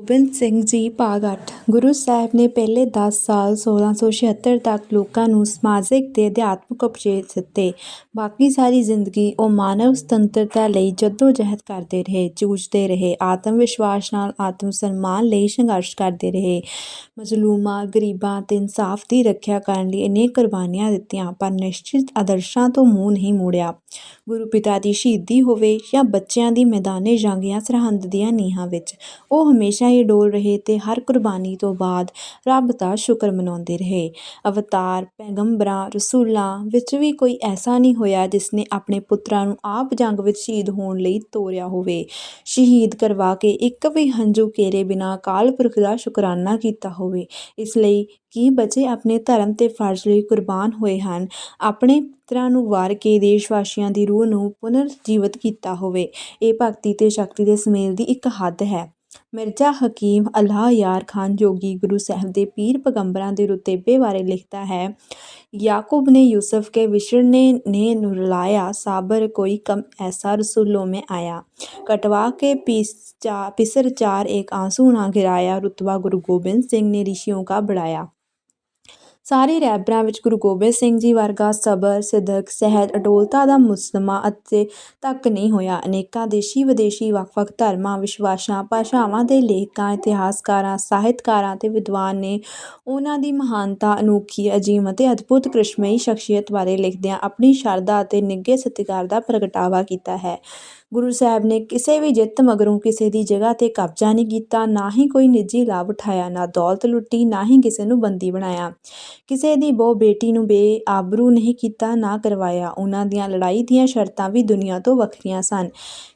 ਗੋਬਿੰਦ ਸਿੰਘ ਜੀ ਭਾਗ 8 ਗੁਰੂ ਸਾਹਿਬ ਨੇ ਪਹਿਲੇ 10 ਸਾਲ 1676 ਤੱਕ ਲੋਕਾਂ ਨੂੰ ਸਮਾਜਿਕ ਤੇ ਅਧਿਆਤਮਿਕ ਉਪਦੇਸ਼ ਦਿੱਤੇ। ਬਾਕੀ ਸਾਰੀ ਜ਼ਿੰਦਗੀ ਉਹ ਮਾਨਵ ਸੁਤੰਤਰਤਾ ਲਈ ਜੱਦੋ-ਜਹਿਦ ਕਰਦੇ ਰਹੇ, ਜੂਝਦੇ ਰਹੇ, ਆਤਮ ਵਿਸ਼ਵਾਸ ਨਾਲ ਆਤਮ ਸਨਮਾਨ ਲਈ ਸੰਘਰਸ਼ ਕਰਦੇ ਰਹੇ। ਮਜ਼ਲੂਮਾਂ, ਗਰੀਬਾਂ ਤੇ ਇਨਸਾਫ ਦੀ ਰੱਖਿਆ ਕਰਨ ਲਈ ਅਨੇਕ ਕੁਰਬਾਨੀਆਂ ਦਿੱਤੀਆਂ, ਪਰ ਨਿਸ਼ਚਿਤ ਆਦਰਸ਼ਾਂ ਤੋਂ ਮੂੰਹ ਨਹੀਂ ਮੋੜਿਆ। ਗੁਰੂ ਪਿਤਾ ਦੀ ਸ਼ਹੀਦੀ ਹੋਵੇ ਜਾਂ ਬੱਚਿਆਂ ਦੀ ਮੈਦਾਨੇ ਜੰਗ ਜਾਂ ਸਰਹੰਦ ਦੀਆਂ ਨੀਹਾਂ ਵਿੱਚ, ਉਹ ਹਮੇਸ਼ਾ ਹੀ ਡੋਲ ਰਹੇ ਤੇ ਹਰ ਕੁਰਬਾਨੀ ਤੋਂ ਬਾਅਦ ਰੱਬ ਦਾ ਸ਼ੁਕਰ ਮਨਾਉਂਦੇ ਰਹੇ। ਅਵਤਾਰ, ਪੈਗੰਬਰਾਂ, ਰਸੂਲਾਂ ਵਿੱਚ ਵੀ ਕੋਈ ਐਸਾ ਨਹੀਂ ਹੋਇਆ ਜਿਸ ਨੇ ਆਪਣੇ ਪੁੱਤਰਾਂ ਨੂੰ ਆਪ ਜੰਗ ਵਿੱਚ ਸ਼ਹੀਦ ਹੋਣ ਲਈ ਤੋਰਿਆ ਹੋਵੇ। ਸ਼ਹੀਦ ਕਰਵਾ ਕੇ ਇੱਕ ਵੀ ਹੰਝੂ ਕੇਰੇ ਬਿਨਾਂ ਕਾਲ ਪੁਰਖ ਦਾ ਸ਼ੁਕਰਾਨਾ ਕੀਤਾ ਹੋਵੇ। ਇਸ ਲਈ ਕੀ ਬੱਚੇ ਆਪਣੇ ਧਰਮ ਤੇ ਫਰਜ਼ ਲਈ ਕੁਰਬਾਨ ਹੋਏ ਹਨ? ਆਪਣੇ ਪੁੱਤਰਾਂ ਨੂੰ ਵਾਰ ਕੇ ਦੇਸ਼ ਵਾਸੀਆਂ ਦੀ ਰੂਹ ਨੂੰ ਪੁਨਰ ਜੀਵਿਤ ਕੀਤਾ ਹੋਵੇ। ਇਹ ਭਗਤੀ ਤੇ ਸ਼ਕਤੀ ਦੇ ਸੁਮੇਲ ਦੀ ਇੱਕ ਹੱਦ ਹੈ। ਮਿਰਜ਼ਾ ਹਕੀਮ ਅਲਾਹ ਯਾਰ ਖਾਨ ਜੋਗੀ ਗੁਰੂ ਸਾਹਿਬ ਦੇ ਪੀਰ ਪੈਗੰਬਰਾਂ ਦੇ ਰੁਤਬੇ ਬਾਰੇ ਲਿਖਦਾ ਹੈ याकूब ने यूसुफ के विछड़ने ने रुलाया साबर कोई कम ऐसा रसूलों में आया कटवा के पिस चा पिसर चार एक आंसू ना गिराया रुतबा गुरु गोबिंद सिंह ने ऋषियों का बढ़ाया ਸਾਰੇ ਰੈਬਰਾਂ ਵਿੱਚ ਗੁਰੂ ਗੋਬਿੰਦ ਸਿੰਘ ਜੀ ਵਰਗਾ ਸਬਰ, ਸਿਦਕ, ਸਹਿਜ, ਅਡੋਲਤਾ ਦਾ ਮੁਸਲਮਾ ਅਤੇ ਤੱਕ ਨਹੀਂ ਹੋਇਆ। ਅਨੇਕਾਂ ਦੇਸ਼ੀ ਵਿਦੇਸ਼ੀ ਵੱਖ-ਵੱਖ ਧਰਮਾਂ, ਵਿਸ਼ਵਾਸਾਂ, ਭਾਸ਼ਾਵਾਂ ਦੇ ਲੇਖਕਾਂ, ਇਤਿਹਾਸਕਾਰਾਂ, ਸਾਹਿਤਕਾਰਾਂ ਤੇ ਵਿਦਵਾਨ ਨੇ ਉਹਨਾਂ ਦੀ ਮਹਾਨਤਾ, ਅਨੋਖੀ, ਅਜੀਮ ਅਤੇ ਅਦਭੁਤ ਕ੍ਰਿਸ਼ਮਈ ਸ਼ਖਸੀਅਤ ਬਾਰੇ ਲਿਖਦਿਆਂ ਆਪਣੀ ਸ਼ਰਧਾ ਅਤੇ ਨਿੱਘੇ ਸਤਿਕਾਰ ਦਾ ਪ੍ਰਗਟਾਵਾ ਕੀਤਾ ਹੈ। ਗੁਰੂ ਸਾਹਿਬ ਨੇ ਕਿਸੇ ਵੀ ਜਿੱਤ ਮਗਰੋਂ ਕਿਸੇ ਦੀ ਜਗ੍ਹਾ ਤੇ ਕਬਜ਼ਾ ਨਹੀਂ ਕੀਤਾ, ਨਾ ਹੀ ਕੋਈ ਨਿੱਜੀ ਲਾਭ ਉਠਾਇਆ, ਨਾ ਦੌਲਤ ਲੁੱਟੀ, ਨਾ ਹੀ ਕਿਸੇ ਨੂੰ ਬੰਦੀ ਬਣਾਇਆ। ਕਿਸੇ ਦੀ ਬਹੁ ਬੇਟੀ ਨੂੰ ਬੇਆਬਰੂ ਨਹੀਂ ਕੀਤਾ, ਨਾ ਕਰਵਾਇਆ। ਉਹਨਾਂ ਦੀਆਂ ਲੜਾਈ ਦੀਆਂ ਸ਼ਰਤਾਂ ਵੀ ਦੁਨੀਆ ਤੋਂ ਵੱਖਰੀਆਂ ਸਨ।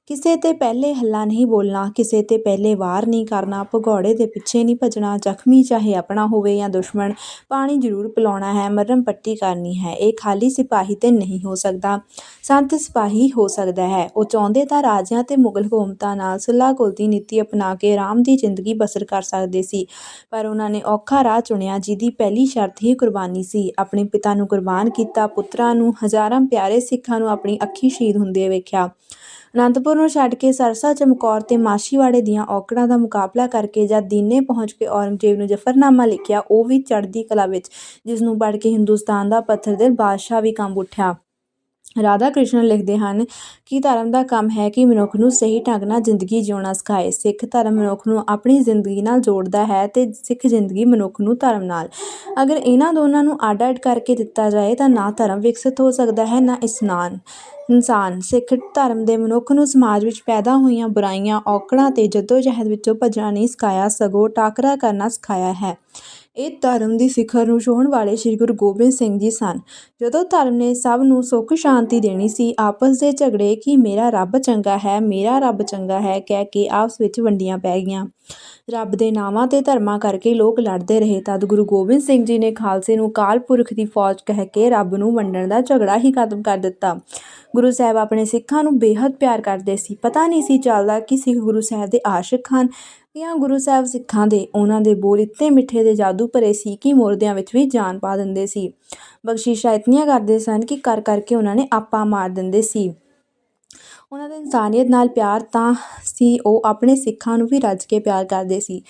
ਕਿਸੇ ਤੇ ਪਹਿਲੇ ਹੱਲਾ ਨਹੀਂ ਬੋਲਣਾ, ਕਿਸੇ ਤੇ ਪਹਿਲੇ ਵਾਰ ਨਹੀਂ ਕਰਨਾ, ਭਗੌੜੇ ਦੇ ਪਿੱਛੇ ਨਹੀਂ ਭੱਜਣਾ, ਜ਼ਖਮੀ ਚਾਹੇ ਆਪਣਾ ਹੋਵੇ ਜਾਂ ਦੁਸ਼ਮਣ, ਪਾਣੀ ਜ਼ਰੂਰ ਪਿਲਾਉਣਾ ਹੈ ਮਰਮ ਪੱਟੀ ਕਰਨੀ ਹੈ, ਇਹ ਖਾਲੀ ਸਿਪਾਹੀ ਤੇ ਨਹੀਂ ਹੋ ਸਕਦਾ। ਸੰਤ ਸਿਪਾਹੀ ਹੋ ਸਕਦਾ ਹੈ। ਉਹ ਚਾਹੁੰਦੇ ਤਾਂ ਰਾਜਿਆਂ ਤੇ ਮੁਗਲ ਹਕੂਮਤਾਂ ਨਾਲ ਸੁਲ੍ਹਾ ਘੁਲਦੀ ਨੀਤੀ ਅਪਣਾ ਕੇ ਆਰਾਮ ਦੀ ਜ਼ਿੰਦਗੀ ਬਸਰ ਕਰ ਸਕਦੇ ਸੀ। ਪਰ ਉਹਨਾਂ ਨੇ ਔਖਾ ਰਾਹ ਚੁਣਿਆ ਜਿਹਦੀ ਪਹਿਲੀ ਸ਼ਰਤ ਹੀ ਕੁਰਬਾਨੀ ਸੀ। ਆਪਣੇ ਪਿਤਾ ਨੂੰ ਕੁਰਬਾਨ ਕੀਤਾ, ਪੁੱਤਰਾਂ ਨੂੰ, ਹਜ਼ਾਰਾਂ ਪਿਆਰੇ ਸਿੱਖਾਂ ਨੂੰ ਆਪਣੀ ਅੱਖੀ ਸ਼ਹੀਦ ਹੁੰਦੇ ਵੇਖਿਆ। ਅਨੰਦਪੁਰ ਨੂੰ ਛੱਡ ਕੇ ਸਰਸਾ, ਚਮਕੌਰ ਤੇ ਮਾਸ਼ੀਵਾੜੇ ਦੀਆਂ ਔਕੜਾਂ ਦਾ ਮੁਕਾਬਲਾ ਕਰਕੇ ਜਦ ਦੀਨੇ ਪਹੁੰਚ ਕੇ ਔਰੰਗਜ਼ੇਬ ਨੂੰ ਜ਼ਫਰਨਾਮਾ ਲਿਖਿਆ, ਉਹ ਵੀ ਚੜ੍ਹਦੀ ਕਲਾ ਵਿੱਚ ਜਿਸ ਨੂੰ ਪੜ੍ਹ ਕੇ ਹਿੰਦੁਸਤਾਨ ਦਾ ਪੱਥਰ ਦਿਲ ਬਾਦਸ਼ਾਹ ਵੀ ਕੰਬ ਉੱਠਿਆ। ਰਾਧਾ ਕ੍ਰਿਸ਼ਨ ਲਿਖਦੇ ਹਨ ਕਿ ਧਰਮ ਦਾ ਕੰਮ ਹੈ ਕਿ ਮਨੁੱਖ ਨੂੰ ਸਹੀ ਢੰਗ ਨਾਲ ਜ਼ਿੰਦਗੀ ਜਿਉਣਾ ਸਿਖਾਏ। ਸਿੱਖ ਧਰਮ ਮਨੁੱਖ ਨੂੰ ਆਪਣੀ ਜ਼ਿੰਦਗੀ ਨਾਲ ਜੋੜਦਾ ਹੈ ਤੇ ਸਿੱਖ ਜ਼ਿੰਦਗੀ ਮਨੁੱਖ ਨੂੰ ਧਰਮ ਨਾਲ। ਅਗਰ ਇਹਨਾਂ ਦੋਨਾਂ ਨੂੰ ਅੱਡ-ਅੱਡ ਕਰਕੇ ਦਿੱਤਾ ਜਾਏ ਤਾਂ ਨਾ ਧਰਮ ਵਿਕਸਿਤ ਹੋ ਸਕਦਾ ਹੈ, ਨਾ ਇਸਨਾਨ। ਇਨਸਾਨ, ਸਿੱਖ ਧਰਮ ਦੇ ਮਨੁੱਖ ਨੂੰ ਸਮਾਜ ਵਿੱਚ ਪੈਦਾ ਹੋਈਆਂ ਬੁਰਾਈਆਂ, ਔਕੜਾਂ ਅਤੇ ਜੱਦੋ-ਜਹਿਦ ਵਿੱਚੋਂ ਭੱਜਣਾ ਨਹੀਂ ਸਿਖਾਇਆ, ਸਗੋਂ ਟਾਕਰਾ ਕਰਨਾ ਸਿਖਾਇਆ ਹੈ। ਇਹ ਧਰਮ ਦੀ ਸਿਖਰ ਨੂੰ ਛੋਹਣ ਵਾਲੇ ਸ੍ਰੀ ਗੁਰੂ ਗੋਬਿੰਦ ਸਿੰਘ ਜੀ ਸਨ। ਜਦੋਂ ਧਰਮ ਨੇ ਸਭ ਨੂੰ ਸੁੱਖ, ਸ਼ਾਂਤੀ ਦੇਣੀ ਸੀ, ਆਪਸ ਦੇ ਝਗੜੇ ਕਿ ਮੇਰਾ ਰੱਬ ਚੰਗਾ ਹੈ, ਮੇਰਾ ਰੱਬ ਚੰਗਾ ਹੈ, ਕਹਿ ਕੇ ਆਪਸ ਵਿੱਚ ਵੰਡੀਆਂ ਪੈ ਗਈਆਂ। ਰੱਬ ਦੇ ਨਾਵਾਂ ਤੇ ਧਰਮਾਂ ਕਰਕੇ ਲੋਕ ਲੜਦੇ ਰਹੇ। ਤਦ ਗੁਰੂ ਗੋਬਿੰਦ ਸਿੰਘ ਜੀ ਨੇ ਖਾਲਸੇ ਨੂੰ ਕਾਲ ਪੁਰਖ ਦੀ ਫੌਜ ਕਹਿ ਕੇ ਰੱਬ ਨੂੰ ਵੰਡਣ ਦਾ ਝਗੜਾ ਹੀ ਖਤਮ ਕਰ ਦਿੱਤਾ। ਗੁਰੂ ਸਾਹਿਬ ਆਪਣੇ ਸਿੱਖਾਂ ਨੂੰ ਬੇਹੱਦ ਪਿਆਰ ਕਰਦੇ ਸੀ। ਪਤਾ ਨਹੀਂ ਸੀ ਚੱਲਦਾ ਕਿ ਸਿੱਖ ਗੁਰੂ ਸਾਹਿਬ ਦੇ ਆਸ਼ਿਕ ਹਨ ਜਾਂ ਗੁਰੂ ਸਾਹਿਬ ਸਿੱਖਾਂ ਦੇ। ਉਹਨਾਂ ਦੇ ਬੋਲ ਇੱਤੇ ਮਿੱਠੇ ਦੇ ਜਾਦੂ ਭਰੇ ਸੀ ਕਿ ਮੁਰਦਿਆਂ ਵਿੱਚ ਵੀ ਜਾਨ ਪਾ ਦਿੰਦੇ ਸੀ। ਬਖਸ਼ਿਸ਼ਾਂ ਇਤਨੀਆਂ ਕਰਦੇ ਸਨ ਕਿ ਕਰ ਕਰਕੇ ਉਹਨਾਂ ਨੇ ਆਪਾ ਮਾਰ ਦਿੰਦੇ ਸੀ। ਉਹਨਾਂ ਦਾ ਇਨਸਾਨੀਅਤ ਨਾਲ ਪਿਆਰ ਤਾਂ ਸੀ, ਉਹ ਆਪਣੇ ਸਿੱਖਾਂ ਨੂੰ ਵੀ ਰੱਜ ਕੇ ਪਿਆਰ ਕਰਦੇ ਸੀ।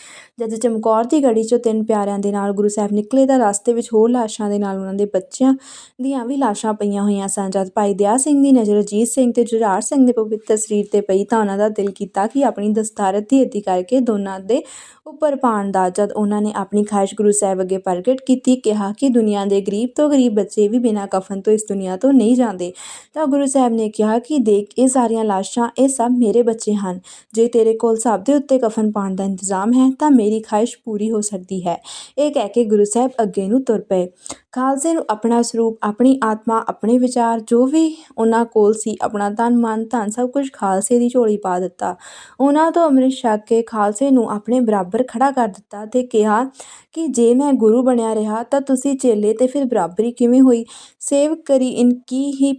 ਜਦ ਚਮਕੌਰ ਦੀ ਗੜੀ ਚੋਂ ਤਿੰਨ ਪਿਆਰਿਆਂ ਦੇ ਨਾਲ ਗੁਰੂ ਸਾਹਿਬ ਨਿਕਲੇ ਤਾਂ ਰਸਤੇ ਵਿੱਚ ਹੋਰ ਲਾਸ਼ਾਂ ਦੇ ਨਾਲ ਉਹਨਾਂ ਦੇ ਬੱਚਿਆਂ ਦੀਆਂ ਵੀ ਲਾਸ਼ਾਂ ਪਈਆਂ ਹੋਈਆਂ ਸਨ। ਜਦ ਭਾਈ ਦਿਆ ਸਿੰਘ ਦੀ ਨਜ਼ਰ ਅਜੀਤ ਸਿੰਘ ਤੇ ਜੁਝਾਰ ਸਿੰਘ ਦੇ ਪਵਿੱਤਰ ਸਰੀਰ ਤੇ ਪਈ ਤਾਂ ਉਹਨਾਂ ਦਾ ਦਿਲ ਕੀਤਾ ਕਿ ਆਪਣੀ ਦਸਤਾਰਤ ਦੀ ਅੱਧੀ ਕਰਕੇ ਦੋਨਾਂ ਦੇ ਉੱਪਰ ਪਾਣ ਦਾ। ਜਦ ਉਹਨਾਂ ਨੇ ਆਪਣੀ ਖਾਹਿਸ਼ ਗੁਰੂ ਸਾਹਿਬ ਅੱਗੇ ਪ੍ਰਗਟ ਕੀਤੀ, ਕਿਹਾ ਕਿ ਦੁਨੀਆ ਦੇ ਗਰੀਬ ਤੋਂ ਗਰੀਬ ਬੱਚੇ ਵੀ ਬਿਨਾਂ ਕਫਨ ਤੋਂ ਇਸ ਦੁਨੀਆ ਤੋਂ ਨਹੀਂ ਜਾਂਦੇ, ਤਾਂ ਗੁਰੂ ਸਾਹਿਬ ਨੇ ਕਿਹਾ ਕਿ ਦੇਖ, ਇਹ ਸਾਰੀਆਂ ਲਾਸ਼ਾਂ, ਇਹ ਸਭ ਮੇਰੇ ਬੱਚੇ ਹਨ। ਜੇ ਤੇਰੇ ਕੋਲ ਸਭ ਦੇ ਉੱਤੇ ਕਫਨ ਪਾਉਣ ਦਾ ਇੰਤਜ਼ਾਮ ਹੈ, ਤਾਂ ਮੇਰੀ ਖਾਹਿਸ਼ ਪੂਰੀ ਹੋ ਸਕਦੀ ਹੈ। ਇਹ ਕਹਿ ਕੇ ਗੁਰੂ ਸਾਹਿਬ ਅੱਗੇ ਨੂੰ ਤੁਰ ਪਏ। ਖਾਲਸੇ ਨੂੰ ਆਪਣਾ ਸਰੂਪ, ਆਪਣੀ ਆਤਮਾ, ਆਪਣੇ ਵਿਚਾਰ, ਜੋ ਵੀ ਉਹਨਾਂ ਕੋਲ ਸੀ, ਆਪਣਾ ਤਨ ਮਨ, ਧਨ, ਸਭ ਕੁਝ ਖਾਲਸੇ ਦੀ ਝੋਲੀ ਪਾ ਦਿੱਤਾ। ਉਹਨਾਂ ਤੋਂ ਅੰਮ੍ਰਿਤ ਛਕ ਕੇ ਖਾਲਸੇ ਨੂੰ ਆਪਣੇ ਬਰਾਬਰ ਖੜਾ ਕਰ ਦਿੱਤਾ ਤੇ ਕਿਹਾ ਕਿ ਜੇ ਮੈਂ ਗੁਰੂ ਬਣਿਆ ਰਿਹਾ, ਤਾਂ ਤੁਸੀਂ ਚੇਲੇ ਤੇ ਫਿਰ ਬਰਾਬਰੀ ਕਿਵੇਂ ਹੋਈ? ਸੇਵ ਕਰੀ ਇਨਕੀ ਹੀ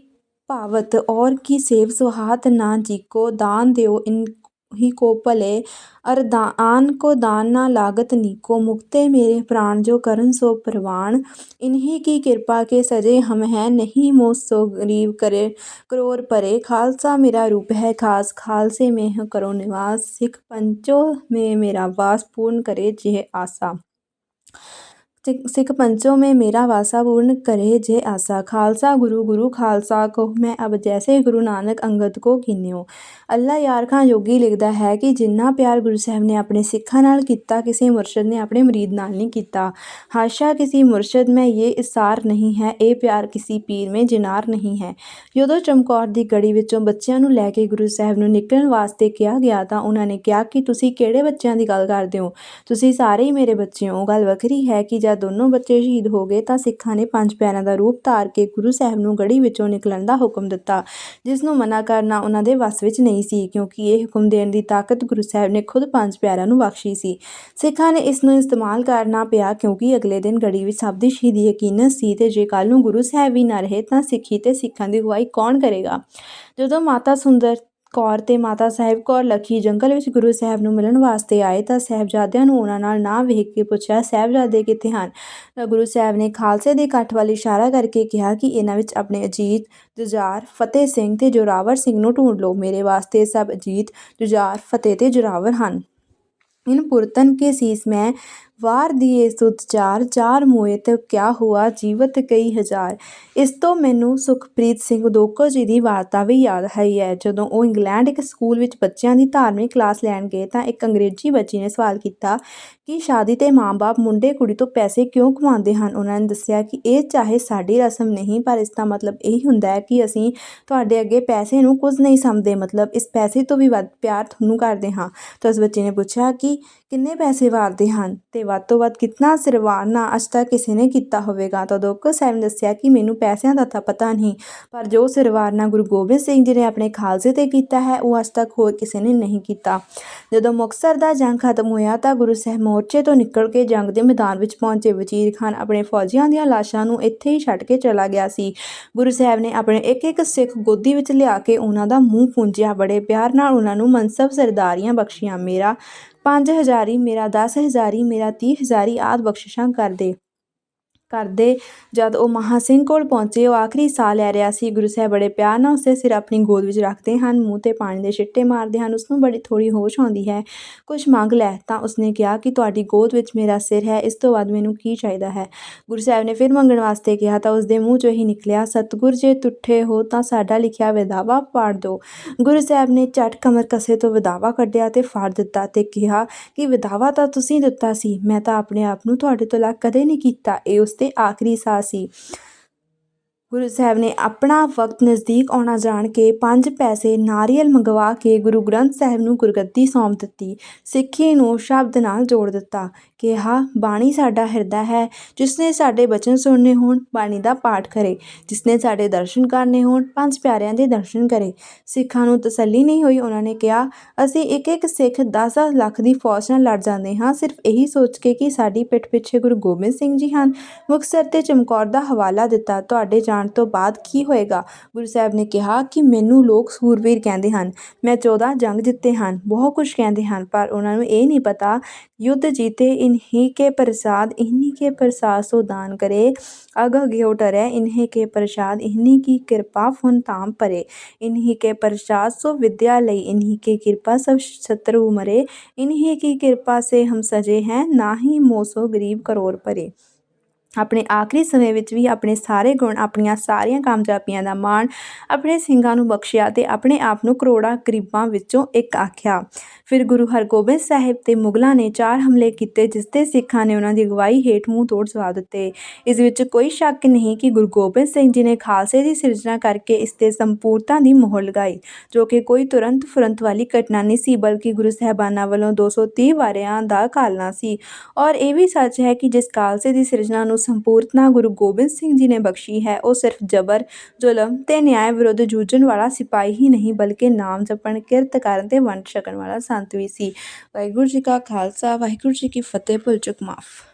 پاوت اور کی سیو سوہات نہ جی کو دان دیو ان ہی کو پلے اور آن کو دان نہ لاگت نیو مکتے میرے پران جو کرن سو پروان انہی کی کرپا کے سجے ہم ہیں نہیں موس سو کریب کرے کرور پرے خالصہ میرا روپ ہے خاص خالصے میں کرو نواز سکھ پنچو میں میرا واس پورن کرے جہ آسا ਸਿ ਸਿੱਖ ਪੰਚੋ ਮੈਂ ਮੇਰਾ ਵਾਸਾ ਪੂਰਨ ਕਰੇ ਜੇ ਆਸਾ। ਖਾਲਸਾ ਗੁਰੂ ਗੁਰੂ ਖਾਲਸਾ ਕੋ ਮੈਂ ਅਬ ਜੈਸੇ ਗੁਰੂ ਨਾਨਕ ਅੰਗਦ ਕੋ ਕਿਨਿਓ। ਅੱਲਾ ਯਾਰ ਖਾਂ ਯੋਗੀ ਲਿਖਦਾ ਹੈ ਕਿ ਜਿੰਨਾ ਪਿਆਰ ਗੁਰੂ ਸਾਹਿਬ ਨੇ ਆਪਣੇ ਸਿੱਖਾਂ ਨਾਲ ਕੀਤਾ, ਕਿਸੇ ਮੁਰਸ਼ਿਦ ਨੇ ਆਪਣੇ ਮਰੀਦ ਨਾਲ ਨਹੀਂ ਕੀਤਾ। ਹਾਸ਼ਾ ਕਿਸੇ ਮੁਰਸ਼ਿਦ, ਮੈਂ ਇਹ ਇਸਾਰ ਨਹੀਂ ਹੈ, ਇਹ ਪਿਆਰ ਕਿਸੇ ਪੀਰ ਮੈਂ ਜਿਨਾਰ ਨਹੀਂ ਹੈ। ਜਦੋਂ ਚਮਕੌਰ ਦੀ ਗੜੀ ਵਿੱਚੋਂ ਬੱਚਿਆਂ ਨੂੰ ਲੈ ਕੇ ਗੁਰੂ ਸਾਹਿਬ ਨੂੰ ਨਿਕਲਣ ਵਾਸਤੇ ਕਿਹਾ ਗਿਆ ਤਾਂ ਉਹਨਾਂ ਨੇ ਕਿਹਾ ਕਿ ਤੁਸੀਂ ਕਿਹੜੇ ਬੱਚਿਆਂ ਦੀ ਗੱਲ ਕਰਦੇ ਹੋ? ਤੁਸੀਂ ਸਾਰੇ ਹੀ ਮੇਰੇ ਬੱਚੇ ਹੋ। ਗੱਲ ਵੱਖਰੀ ਹੈ ਕਿ ਜਦ ਦੋਨੋਂ ਬੱਚੇ ਸ਼ਹੀਦ ਹੋ ਗਏ ਤਾਂ ਸਿੱਖਾਂ ਨੇ ਪੰਜ ਪਿਆਰਿਆਂ ਦਾ ਰੂਪ ਧਾਰ ਕੇ ਗੁਰੂ ਸਾਹਿਬ ਨੂੰ ਗੜੀ ਵਿੱਚੋਂ ਨਿਕਲਣ ਦਾ ਹੁਕਮ ਦਿੱਤਾ, ਜਿਸ ਨੂੰ ਮਨਾ ਕਰਨਾ ਉਹਨਾਂ ਦੇ ਵੱਸ ਵਿੱਚ ਨਹੀਂ ਸੀ, ਕਿਉਂਕਿ ਇਹ ਹੁਕਮ ਦੇਣ ਦੀ ਤਾਕਤ ਗੁਰੂ ਸਾਹਿਬ ਨੇ ਖੁਦ ਪੰਜ ਪਿਆਰਿਆਂ ਨੂੰ ਬਖਸ਼ੀ ਸੀ। ਸਿੱਖਾਂ ਨੇ ਇਸ ਨੂੰ ਇਸਤੇਮਾਲ ਕਰਨਾ ਪਿਆ, ਕਿਉਂਕਿ ਅਗਲੇ ਦਿਨ ਗੜੀ ਵਿੱਚ ਸਭ ਦੀ ਸ਼ਹੀਦੀ ਯਕੀਨਨ ਸੀ ਤੇ ਜੇ ਕੱਲ ਨੂੰ ਗੁਰੂ ਸਾਹਿਬ ਵੀ ਨਾ ਰਹੇ ਤਾਂ ਸਿੱਖੀ ਤੇ ਸਿੱਖਾਂ ਦੀ ਅਗਵਾਈ ਕੌਣ ਕਰੇਗਾ? ਜਦੋਂ ਮਾਤਾ ਸੁੰਦਰ ਕੌਰ ਤੇ ਮਾਤਾ ਸਾਹਿਬ ਕੌਰ ਲੱਖੀ ਜੰਗਲ ਵਿੱਚ ਗੁਰੂ ਸਾਹਿਬ ਨੂੰ ਮਿਲਣ ਵਾਸਤੇ ਆਏ ਤਾਂ ਸਾਹਿਬਜ਼ਾਦਿਆਂ ਨੂੰ ਉਹਨਾਂ ਨਾਲ ਨਾ ਵੇਖ ਕੇ ਪੁੱਛਿਆ ਸਾਹਿਬਜ਼ਾਦੇ ਕਿੱਥੇ ਹਨ ਤਾਂ ਗੁਰੂ ਸਾਹਿਬ ਨੇ ਖਾਲਸੇ ਦੇ ਇਕੱਠ ਵੱਲ ਇਸ਼ਾਰਾ ਕਰਕੇ ਕਿਹਾ ਕਿ ਇਹਨਾਂ ਵਿੱਚ ਆਪਣੇ ਅਜੀਤ ਜੁਝਾਰ ਫਤਿਹ ਸਿੰਘ ਤੇ ਜੋਰਾਵਰ ਸਿੰਘ ਨੂੰ ਢੂੰਡ ਲਓ ਮੇਰੇ ਵਾਸਤੇ ਸਭ ਅਜੀਤ ਜੁਝਾਰ ਫਤਿਹ ਤੇ ਜੋਰਾਵਰ ਹਨ इन पुरतन के शीस में ਵਾਰ ਦੀਏ ਸੁਤ ਚਾਰ ਚਾਰ ਮੋਏ ਤੇ ਕਿਆ ਹੁਆ ਜੀਵਤ ਕਈ ਹਜ਼ਾਰ। ਇਸ ਤੋਂ ਮੈਨੂੰ ਸੁਖਪ੍ਰੀਤ ਸਿੰਘ ਦੋਕੋ ਜੀ ਦੀ ਵਾਰਤਾ ਵੀ ਯਾਦ ਆਈ ਹੈ। ਜਦੋਂ ਉਹ ਇੰਗਲੈਂਡ ਇੱਕ ਸਕੂਲ ਵਿੱਚ ਬੱਚਿਆਂ ਦੀ ਧਾਰਮਿਕ ਕਲਾਸ ਲੈਣ ਗਏ ਤਾਂ ਇੱਕ ਅੰਗਰੇਜ਼ੀ ਬੱਚੀ ਨੇ ਸਵਾਲ ਕੀਤਾ ਕਿ ਸ਼ਾਦੀ ਤੇ ਮਾਂ-ਬਾਪ ਮੁੰਡੇ ਕੁੜੀ ਤੋਂ ਪੈਸੇ ਕਿਉਂ ਕਮਾਉਂਦੇ ਹਨ? ਉਹਨਾਂ ਨੇ ਦੱਸਿਆ ਕਿ ਇਹ ਚਾਹੇ ਸਾਡੀ ਰਸਮ ਨਹੀਂ, ਪਰ ਇਸ ਦਾ ਮਤਲਬ ਇਹ ਹੁੰਦਾ ਹੈ ਕਿ ਅਸੀਂ ਤੁਹਾਡੇ ਅੱਗੇ ਪੈਸੇ ਨੂੰ ਕੁਝ ਨਹੀਂ ਸਮਝਦੇ। ਮਤਲਬ ਇਸ ਪੈਸੇ ਤੋਂ ਵੀ ਵੱਧ ਪਿਆਰ ਤੁਹਾਨੂੰ ਕਰਦੇ ਹਾਂ। ਤਾਂ ਉਸ ਬੱਚੇ ਨੇ ਪੁੱਛਿਆ ਕਿ ਕਿੰਨੇ ਪੈਸੇ ਵਾਰਦੇ ਹਨ? ਤੇ ਵੱਧ ਤੋਂ ਵੱਧ ਕਿੰਨਾ ਸਿਰਵਾਨਾ ਅੱਜ ਤੱਕ ਕਿਸੇ ਨੇ ਕੀਤਾ ਹੋਵੇਗਾ। ਤਾਂ ਦੋਕਰ ਸਾਹਿਬ ਨੇ ਦੱਸਿਆ ਕਿ ਮੈਨੂੰ ਪੈਸਿਆਂ ਦਾ ਤਾਂ ਪਤਾ ਨਹੀਂ, ਪਰ ਜੋ ਸਿਰਵਾਨਾ ਗੁਰੂ ਗੋਬਿੰਦ ਸਿੰਘ ਜੀ ਨੇ ਆਪਣੇ ਖਾਲਸੇ ਤੇ ਕੀਤਾ ਹੈ, ਉਹ ਅੱਜ ਤੱਕ ਹੋਰ ਕਿਸੇ ਨੇ ਨਹੀਂ ਕੀਤਾ। ਜਦੋਂ ਮੁਕਤਸਰ ਦਾ ਜੰਗ ਖਤਮ ਹੋਇਆ ਤਾਂ ਗੁਰੂ ਸਾਹਿਬ ਮੋਰਚੇ ਤੋਂ ਨਿਕਲ ਕੇ ਜੰਗ ਦੇ ਮੈਦਾਨ ਵਿੱਚ ਪਹੁੰਚੇ। ਵਜ਼ੀਰ ਖਾਨ ਆਪਣੇ ਫੌਜੀਆਂ ਦੀਆਂ ਲਾਸ਼ਾਂ ਨੂੰ ਇੱਥੇ ਹੀ ਛੱਡ ਕੇ ਚਲਾ ਗਿਆ ਸੀ। ਗੁਰੂ ਸਾਹਿਬ ਨੇ ਆਪਣੇ ਇੱਕ ਇੱਕ ਸਿੱਖ ਗੋਦੀ ਵਿੱਚ ਲਿਆ ਕੇ ਉਹਨਾਂ ਦਾ ਮੂੰਹ ਪੂੰਝਿਆ। ਬੜੇ ਪਿਆਰ ਨਾਲ ਉਹਨਾਂ ਨੂੰ ਮਨਸਬ ਸਰਦਾਰੀਆਂ ਬਖਸ਼ੀਆਂ। ਮੇਰਾ ਪੰਜ ਹਜ਼ਾਰੀ ਮੇਰਾ ਦਸ ਹਜ਼ਾਰੀ ਮੇਰਾ ਤੀਹ ਹਜ਼ਾਰੀ ਆਦਿ ਬਖਸ਼ਿਸ਼ਾਂ ਕਰ ਦੇ। ਕਰਦੇ ਜਦ ਉਹ ਮਹਾ ਸਿੰਘ ਕੋਲ ਪਹੁੰਚੇ, ਉਹ ਆਖਰੀ ਸਾਹ ਲੈ ਰਿਹਾ ਸੀ। ਗੁਰੂ ਸਾਹਿਬ ਬੜੇ ਪਿਆਰ ਨਾਲ ਉਸਦੇ ਸਿਰ ਆਪਣੀ ਗੋਦ ਵਿੱਚ ਰੱਖਦੇ ਹਨ, ਮੂੰਹ ਤੇ ਪਾਣੀ ਦੇ ਛਿੱਟੇ ਮਾਰਦੇ ਹਨ ਉਸ ਨੂੰ ਬੜੀ ਥੋੜੀ ਹੋਸ਼ ਆਉਂਦੀ ਹੈ। ਕੁਝ ਮੰਗ ਲੈ, ਤਾਂ ਉਸਨੇ ਕਿਹਾ ਕਿ ਤੁਹਾਡੀ ਗੋਦ ਵਿੱਚ ਮੇਰਾ ਸਿਰ ਹੈ, ਇਸ ਤੋਂ ਬਾਅਦ ਮੈਨੂੰ ਕੀ ਚਾਹੀਦਾ ਹੈ? ਗੁਰੂ ਸਾਹਿਬ ਨੇ ਫਿਰ ਮੰਗਣ ਵਾਸਤੇ ਕਿਹਾ, ਤਾਂ ਉਸਦੇ ਮੂੰਹ ਚੋਂ ਹੀ ਨਿਕਲਿਆ, ਸਤਗੁਰ, ਜੇ ਤੁੱਠੇ ਹੋ ਤਾਂ ਸਾਡਾ ਲਿਖਿਆ ਵਿਦਾਵਾ ਪਾੜ ਦਿਓ। ਗੁਰੂ ਸਾਹਿਬ ਨੇ ਝਟ ਕਮਰ ਕਸੇ ਤੋਂ ਵਿਦਾਵਾ ਕੱਢਿਆ ਤੇ ਫਾੜ ਦਿੱਤਾ ਤੇ ਕਿਹਾ ਕਿ ਵਿਦਾਵਾ ਤਾਂ ਤੁਸੀਂ ਦਿੱਤਾ ਸੀ, ਮੈਂ ਤਾਂ ਆਪਣੇ ਆਪ ਨੂੰ ਤੁਹਾਡੇ ਤੋਂ ਅਲੱਗ ਕਦੇ ਨਹੀਂ ਕੀਤਾ। ਇਹ ਉਸ ਤੇ ਆਖਰੀ ਸਾਹ ਸੀ। ਗੁਰੂ ਸਾਹਿਬ ਨੇ ਆਪਣਾ ਵਕਤ ਨਜ਼ਦੀਕ ਆਉਣਾ ਜਾਣ ਕੇ ਪੰਜ ਪੈਸੇ ਨਾਰੀਅਲ ਮੰਗਵਾ ਕੇ ਗੁਰੂ ਗ੍ਰੰਥ ਸਾਹਿਬ ਨੂੰ ਗੁਰਗੱਦੀ ਸੌਂਪ ਦਿੱਤੀ। ਸਿੱਖੀ ਨੂੰ ਸ਼ਬਦ ਨਾਲ ਜੋੜ ਦਿੱਤਾ। ਕਿਹਾ, ਬਾਣੀ ਸਾਡਾ ਹਿਰਦਾ ਹੈ। ਜਿਸ ਨੇ ਸਾਡੇ ਬਚਨ ਸੁਣਨੇ ਹੋਣ, ਬਾਣੀ ਦਾ ਪਾਠ ਕਰੇ। ਜਿਸ ਨੇ ਸਾਡੇ ਦਰਸ਼ਨ ਕਰਨੇ ਹੋਣ, ਪੰਜ ਪਿਆਰਿਆਂ ਦੇ ਦਰਸ਼ਨ ਕਰੇ। ਸਿੱਖਾਂ ਨੂੰ ਤਸੱਲੀ ਨਹੀਂ ਹੋਈ, ਉਹਨਾਂ ਨੇ ਕਿਹਾ, ਅਸੀਂ ਇੱਕ ਇੱਕ ਸਿੱਖ 10 ਲੱਖ ਦੀ ਫੌਜ ਨਾਲ ਲੜ ਜਾਂਦੇ ਹਾਂ। ਸਿਰਫ ਇਹੀ ਸੋਚ ਕੇ ਕਿ ਸਾਡੀ ਪਿੱਠ ਪਿੱਛੇ ਗੁਰੂ ਗੋਬਿੰਦ ਸਿੰਘ ਜੀ ਹਨ। ਮੁਕਤਸਰ ਤੇ ਚਮਕੌਰ ਦਾ ਹਵਾਲਾ ਦਿੱਤਾ, ਤੁਹਾਡੇ ਜਾਣ ਤੋਂ ਬਾਅਦ ਕੀ ਹੋਏਗਾ ਗੁਰੂ ਸਾਹਿਬ ਨੇ ਕਿਹਾ ਕਿ ਮੈਨੂੰ ਲੋਕ ਸੂਰਵੀਰ ਕਹਿੰਦੇ ਹਨ ਮੈਂ 14 ਜੰਗ ਜਿੱਤੇ ਹਨ ਬਹੁਤ ਕੁਝ ਕਹਿੰਦੇ ਹਨ ਪਰ ਉਹਨਾਂ ਨੂੰ ਇਹ ਨਹੀਂ ਪਤਾ युद्ध जीते इन्हीं के प्रसाद इन्हीं के प्रसाद सो दान करे अग घ्यो टरे इन्हीं के प्रसाद इन्हीं की कृपा फुन ताम परे इन्हीं के प्रसाद सो विद्या लई इन्हीं की कृपा सब शत्रु मरे इन्हीं की कृपा से हम सजे हैं ना ही मोसो गरीब करोड़ परे ਆਪਣੇ ਆਖਰੀ ਸਮੇਂ ਵਿੱਚ ਵੀ ਆਪਣੇ ਸਾਰੇ ਗੁਣ ਆਪਣੀਆਂ ਸਾਰੀਆਂ ਕਾਮਯਾਬੀਆਂ ਦਾ ਮਾਣ ਆਪਣੇ ਸਿੰਘਾਂ ਨੂੰ ਬਖਸ਼ਿਆ ਤੇ ਆਪਣੇ ਆਪ ਨੂੰ ਕਰੋੜਾਂ ਗਰੀਬਾਂ ਵਿੱਚੋਂ ਇੱਕ ਆਖਿਆ। ਫਿਰ ਗੁਰੂ ਹਰਗੋਬਿੰਦ ਸਾਹਿਬ ਤੇ ਮੁਗਲਾਂ ਨੇ ਚਾਰ ਹਮਲੇ ਕੀਤੇ, ਜਿਸ ਤੇ ਸਿੱਖਾਂ ਨੇ ਉਹਨਾਂ ਦੀ ਅਗਵਾਈ ਹੇਠ ਮੂੰਹ ਤੋੜ ਜਵਾਬ ਦਿੱਤੇ। ਇਸ ਵਿੱਚ ਕੋਈ ਸ਼ੱਕ ਨਹੀਂ ਕਿ ਗੁਰੂ ਗੋਬਿੰਦ ਸਿੰਘ ਜੀ ਨੇ ਖਾਲਸੇ ਦੀ ਸਿਰਜਣਾ ਕਰਕੇ ਇਸ ਤੇ ਸੰਪੂਰਤਾ ਦੀ ਮੋਹਰ ਲਗਾਈ, ਜੋ ਕਿ ਕੋਈ ਤੁਰੰਤ ਫੁਰੰਤ ਵਾਲੀ ਘਟਨਾ ਨਹੀਂ ਸੀ, ਬਲਕਿ ਗੁਰੂ ਸਾਹਿਬਾਨਾਂ ਵੱਲੋਂ 230 ਵਾਰਿਆਂ ਦਾ ਕਾਲਨਾ ਸੀ। ਔਰ ਇਹ ਵੀ ਸੱਚ ਹੈ ਕਿ ਜਿਸ ਖਾਲਸੇ ਦੀ ਸਿਰਜਣਾ ਨੂੰ ਸੰਪੂਰਨਤਾ ਗੁਰੂ ਗੋਬਿੰਦ ਸਿੰਘ ਜੀ ਨੇ ਬਖਸ਼ੀ ਹੈ। ਉਹ ਸਿਰਫ ਜਬਰ, ਜ਼ੁਲਮ ਤੇ ਨਿਆਂ ਵਿਰੁੱਧ ਜੂਝਣ ਵਾਲਾ ਸਿਪਾਹੀ ਹੀ ਨਹੀਂ, ਬਲਕਿ ਨਾਮ ਜਪਣ, ਕਿਰਤ ਕਰਨ ਤੇ ਵੰਡ ਛਕਣ ਵਾਲਾ ਸੰਤ ਵੀ ਸੀ। ਵਾਹਿਗੁਰੂ ਜੀ ਕਾ ਖਾਲਸਾ, ਵਾਹਿਗੁਰੂ ਜੀ ਕੀ ਫਤਿਹ। ਭੁੱਲ ਚੁੱਕ ਮਾਫ।